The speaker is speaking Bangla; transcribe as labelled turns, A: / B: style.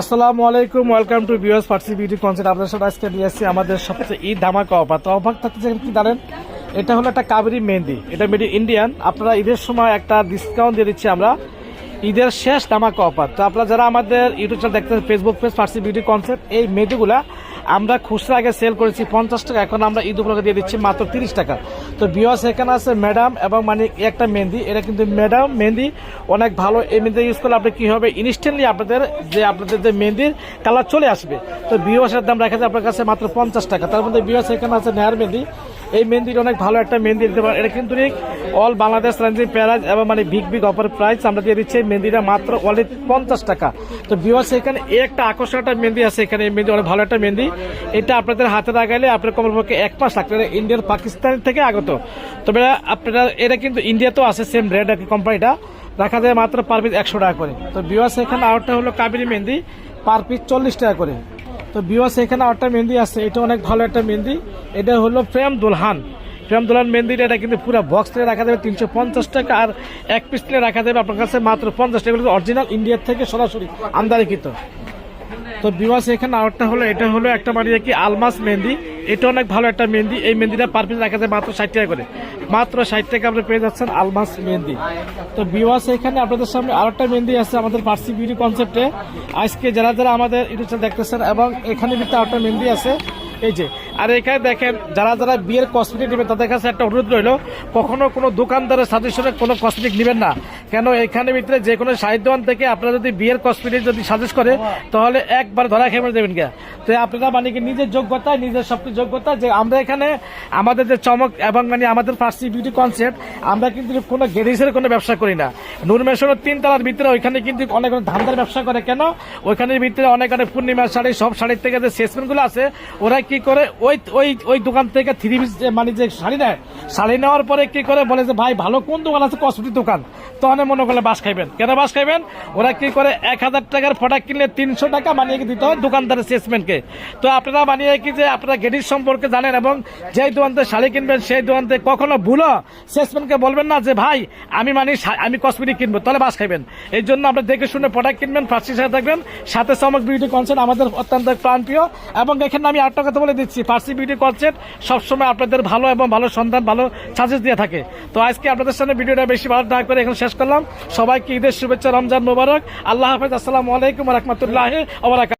A: আসসালামু আলাইকুম ওয়েলকাম টু বিওস ফার্সি বিউটি কনসেপ্ট আপনার সাথে আজকে নিয়ে আসছি আমাদের সবচেয়ে ঈদ ধামাকা অফার তো অফার থাকতে যেখানে কি জানেন? এটা হলো একটা কাবেরি মেহেন্দি। এটা মেডি ইন্ডিয়ান আপনারা ঈদের সময় একটা ডিসকাউন্ট দিয়ে দিচ্ছি আমরা। ঈদের শেষ ধামাকা অফার তো আপনারা যারা আমাদের ইউটিউব চ্যানেল দেখতেছেন Facebook page Farsi Beauty Concept এই মেহেদিগুলা আমরা খুচরা আগে সেল করেছি পঞ্চাশ টাকা, এখন আমরা ঈদ উপলক্ষে দিয়ে দিচ্ছি মাত্র তিরিশ টাকা। তো বিওয়াস এখানে আছে ম্যাডাম এবং মানে একটা মেহেন্দি, এটা কিন্তু ম্যাডাম মেহেন্দি, অনেক ভালো এই মেহেন্দি ইউজ করলে আপনি কী হবে? ইনস্ট্যান্টলি আপনাদের যে আপনাদের যে মেহেন্দির কালার চলে আসবে। তো বিওয়াসের দাম রাখা যায় আপনার কাছে মাত্র পঞ্চাশ টাকা। তার মধ্যে বিওয়াস এখানে আছে নেয়ার মেহেন্দি এই মেহেন্দির অনেক ভালো একটা মেহেন্দি দিতে পারেন এটা কিন্তু অল বাংলাদেশ রেঞ্জিং প্যারাজ এবং মানে বিগ বিগ অফার প্রাইস আমরা দিয়ে দিচ্ছি। মেহেন্দিটা মাত্র অনলি পঞ্চাশ টাকা। তো বিওয়াস এখানে একটা আকর্ষণ একটা মেহেন্দি আছে। এখানে এই মেহেন্দি অনেক ভালো একটা মেহেন্দি। এটা আপনাদের হাতে লাগাইলে আপনার কমপক্ষে এক মাস এটা ইন্ডিয়ার পাকিস্তান থেকে আগত। তবে আপনারা, এটা কিন্তু ইন্ডিয়াতেও আছে সেম রেড কোম্পানিটা রাখা যায় মাত্র পার পিস একশো টাকা করে। তো বিওয়াস এখানে আরেকটা হলো কাবেরি মেহেন্দি পার পিস চল্লিশ টাকা করে। তো বিওয়াস এখানে আরেকটা মেহেন্দি আছে, এটা অনেক ভালো একটা মেহেন্দি। এটা হলো প্রেম দুলহান। প্রেম দুলহান মেহেন্দিটা, এটা কিন্তু পুরো বক্স থেকে রাখা যাবে তিনশো পঞ্চাশ টাকা আর এক পিস থেকে রাখা যাবে আপনার কাছে মাত্র পঞ্চাশ টাকা। অরিজিনাল ইন্ডিয়ার থেকে সরাসরি আমদানিকৃত। তো বিওয়াস এখানে আরেকটা হলো, এটা হলো একটা মানে কি আলমাস মেহেন্দি। এটা অনেক ভালো একটা মেহেন্দি। এই মেহেন্দিটা পার পিস যায় মাত্র ষাট টাকা করে। মাত্র ষাট টাকা আপনি পেয়ে যাচ্ছেন আলমাস মেহেন্দি। তো বিওয়াস এখানে আপনাদের সামনে আরেকটা মেহেন্দি আছে আমাদের পার্সি বিউটি কনসেপ্টে আজকে যারা যারা আমাদের ইউটিউব চ্যানেল দেখতেছেন এবং এখানে কিন্তু আরেকটা মেহেন্দি আছে, এই যে। আর এখানে দেখেন, যারা যারা বিয়ের কসমেটিক নেবেন, তাদের কাছে একটা অনুরোধ রইল, কখনো কোনো দোকানদারের সাজেশনে কোনো কসমেটিক নেবেন না। কেন এখানে ভিতরে যে কোনো সাহিত্য দোকান থেকে আপনারা যদি বিয়ের কসমেটিক যদি সাজেস্ট করে, তাহলে একবার ধরা খেয়ে দেবেন কে তো আপনারা মানে কি নিজের যোগ্যতা, নিজের সবকিছু যোগ্যতা, যে আমরা এখানে আমাদের যে চমক এবং মানে আমাদের ফার্সি বিউটি কনসেপ্ট আমরা কিন্তু কোনো গেরিসের কোনো ব্যবসা করি না। নুরমেশনের তিন তলার ভিতরে ওইখানে কিন্তু অনেক অনেক ধান্দার ব্যবসা করে। কেন? ওইখানের ভিতরে অনেক অনেক পূর্ণিমার শাড়ি, সব শাড়ির থেকে যে সেলসম্যানগুলো আছে, ওরা কি করে ওই ওই ওই দোকান থেকে থ্রি পিস মানে যে শাড়ি নেয়, শাড়ি নেওয়ার পরে কি করে বলে যে, ভাই, ভালো কোন দোকান আছে? কসমেটিক দোকান। তখন মনে করলে বাস খাইবেন। কেন বাস খাইবেন? ওরা কি করে এক হাজার টাকার প্রোডাক্ট কিনলে তিনশো টাকা মানিয়ে দিতে হয় দোকানদারের সেলসম্যানকে তো আপনারা মানিয়ে কি যে আপনারা গেটির সম্পর্কে জানেন এবং যেই দোকান থেকে শাড়ি কিনবেন, সেই দোকান থেকে কখনো ভুলো সেলসম্যানকে বলবেন না যে, ভাই, আমি মানি আমি কসমেটিক কিনবো, তাহলে বাস খাইবেন। এই জন্য আপনি দেখে শুনে প্রোডাক্ট কিনবেন ফার্স্ট সাথে থাকবেন। সাথে চমক বিউটি কনসেপ্ট আমাদের অত্যন্ত প্রাণপ্রিয়। এবং এখানে আমি আটটা কথা বলে দিচ্ছি ফার্সি বিউটি কনসেপ্ট সবসময় আপনাদের ভালো এবং ভালো সন্ধান, ভালো সাজেস দিয়ে থাকে। তো আজকে আপনাদের সামনে ভিডিওটা বেশি ভালো না করে এখন শেষ করলাম। সবাইকে ঈদের শুভেচ্ছা রমজান মোবারক। আল্লাহ হাফেজ আসসালামু আলাইকুম রহমতুল্লাহ